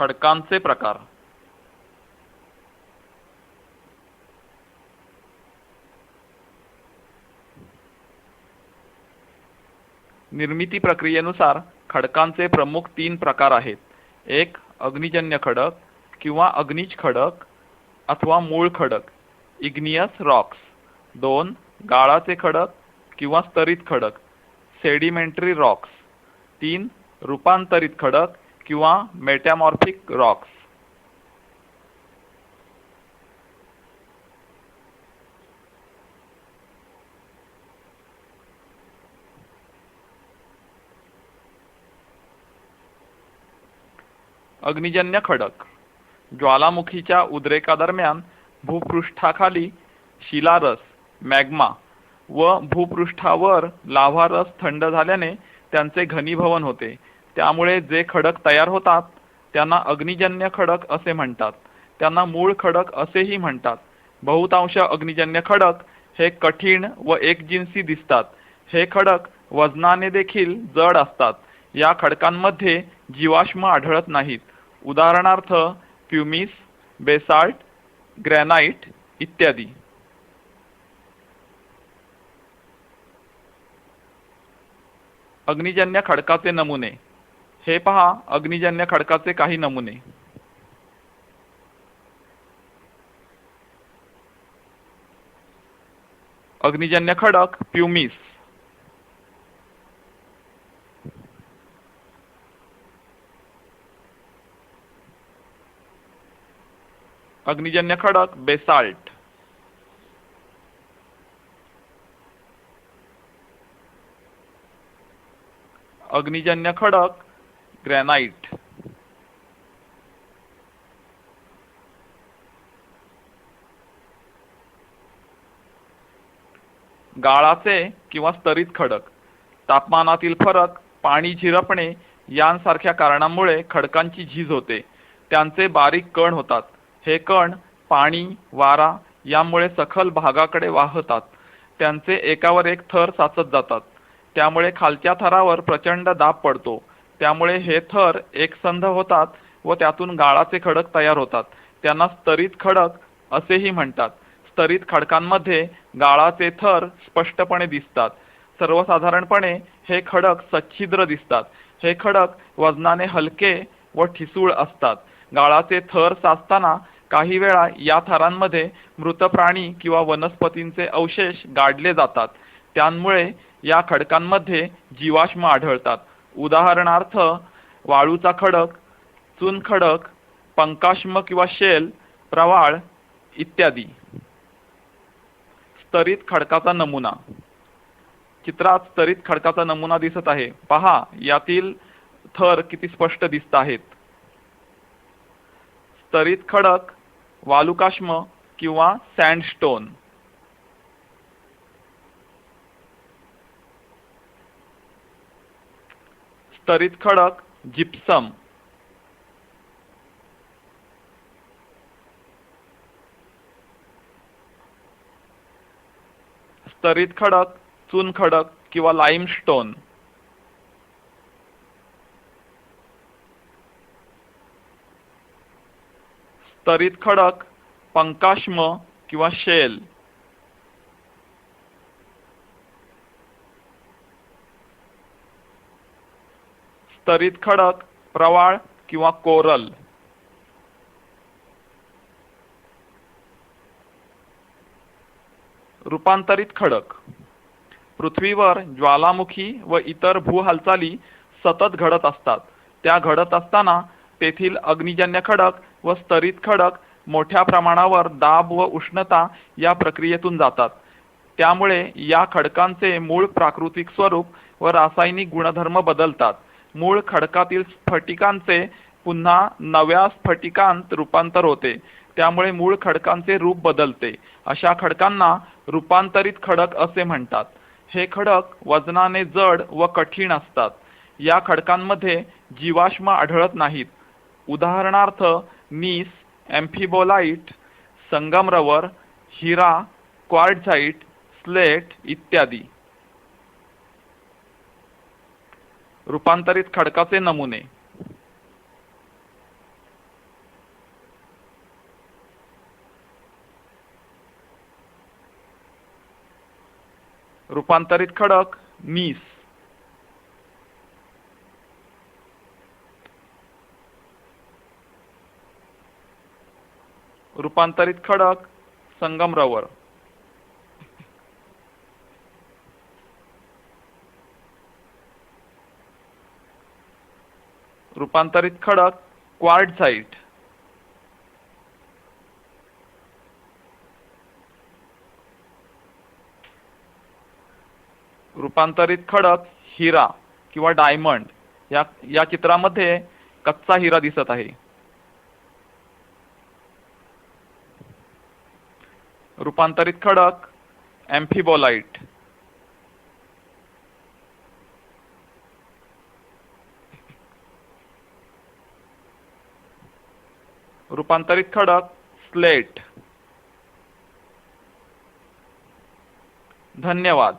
खडकांचे प्रकार. निर्मिती प्रक्रियेनुसार खडकांचे प्रमुख तीन प्रकार आहेत. एक अग्निजन्य खडक किंवा अग्निज खडक अथवा मूळ खडक इग्नियस रॉक्स. दोन गाळाचे खडक किंवा स्तरित खडक सेडिमेंटरी रॉक्स. तीन रूपांतरित खडक किंवा मेटॅमॉर्फिक रॉक्स अग्निजन्य खडक. ज्वालामुखीच्या उद्रेकादरम्यान भूपृष्ठाखाली शिलारस मॅग्मा व भूपृष्ठावर लाव्हारस थंड झाल्याने त्यांचे घनीभवन होते. त्यामुळे जे खडक तयार होतात त्यांना अग्निजन्य खडक असे म्हणतात. त्यांना मूळ खडक असेही म्हणतात. बहुतांश अग्निजन्य खडक हे कठीण व एकजिन्सी दिसतात. हे खडक वजनाने देखील जड असतात. या खडकांमध्ये जीवाश्म आढळत नाहीत. उदाहरणार्थ प्युमिस बेसाल्ट ग्रॅनाइट इत्यादी. अग्निजन्य खडकाचे नमुने. हे पहा अग्निजन्य खडकाचे काही नमुने. अग्निजन्य खडक प्युमिस. अग्निजन्य खडक बेसाल्ट. अग्निजन्य खडक ग्रॅनाइट. गाळाचे किंवा स्तरित खडक. तापमानातील फरक पाणी झिरपणे यांसारख्या कारणांमुळे खडकांची झीज होते. त्यांचे बारीक कण होतात. हे कण पाणी वारा यामुळे सखल भागाकडे वाहतात. त्यांचे एकावर एक थर साचत जातात. त्यामुळे खालच्या थरावर प्रचंड दाब पडतो. त्यामुळे हे थर एकसंध होतात व त्यातून गाळाचे खडक तयार होतात. त्यांना स्तरित खडक असेही म्हणतात. स्तरित खडकांमध्ये गाळाचे थर स्पष्टपणे दिसतात. सर्वसाधारणपणे हे खडक सच्छिद्र दिसतात. हे खडक वजनाने हलके व ठिसूळ असतात. गाळाचे थर साचताना काही वेळा या थरांमध्ये मृत प्राणी किंवा वनस्पतींचे अवशेष गाडले जातात. त्यामुळे या खडकांमध्ये जीवाश्म आढळतात. उदाहरणार्थ वाळूचा खडक चुनखडक पंकाश्म किंवा शेल प्रवाळ इत्यादी. स्तरित खडकाचा नमुना. चित्रात स्तरित खडकाचा नमुना दिसत आहे. पहा यातील थर किती स्पष्ट दिसत आहेत. स्तरित खडक वालुकाश्म किंवा सँडस्टोन स्तरित खडक जिप्सम स्तरित खडक चुनखडक किंवा लाईमस्टोन स्तरित खडक पंकाश्म किंवा शेल स्तरित खडक प्रवाळ किंवा कोरल. रूपांतरित खडक. पृथ्वीवर ज्वालामुखी व इतर भू हालचाली सतत घडत असतात. त्या घडत असताना तेथील अग्निजन्य खडक व स्तरित खडक मोठ्या प्रमाणावर दाब व उष्णता या प्रक्रियेतून जातात. त्यामुळे या खडकांचे मूळ प्राकृतिक स्वरूप व रासायनिक गुणधर्म बदलतात. मूळ खडकातील स्फटिकांचे पुन्हा नव्या स्फटिकांत रूपांतर होते. त्यामुळे मूळ खडकांचे रूप बदलते. अशा खडकांना रूपांतरित खडक असे म्हणतात. हे खडक वजनाने जड व कठीण असतात. या खडकांमध्ये जीवाश्म आढळत नाहीत. उदाहरणार्थ नीस एम्फिबोलाइट संगमरवर हिरा क्वार्टझाईट स्लेट इत्यादी. रूपांतरित खडकाचे नमुने. रूपांतरित खडक मीस. रूपांतरित खडक संगमरवर रूपांतरित खडक क्वार्टझाईट रूपांतरित खडक हिरा किंवा डायमंड या या चित्रामध्ये कच्चा हिरा दिसत आहे. रूपांतरित खडक एम्फिबोलाइट. रूपांतरित खडक स्लेट. धन्यवाद.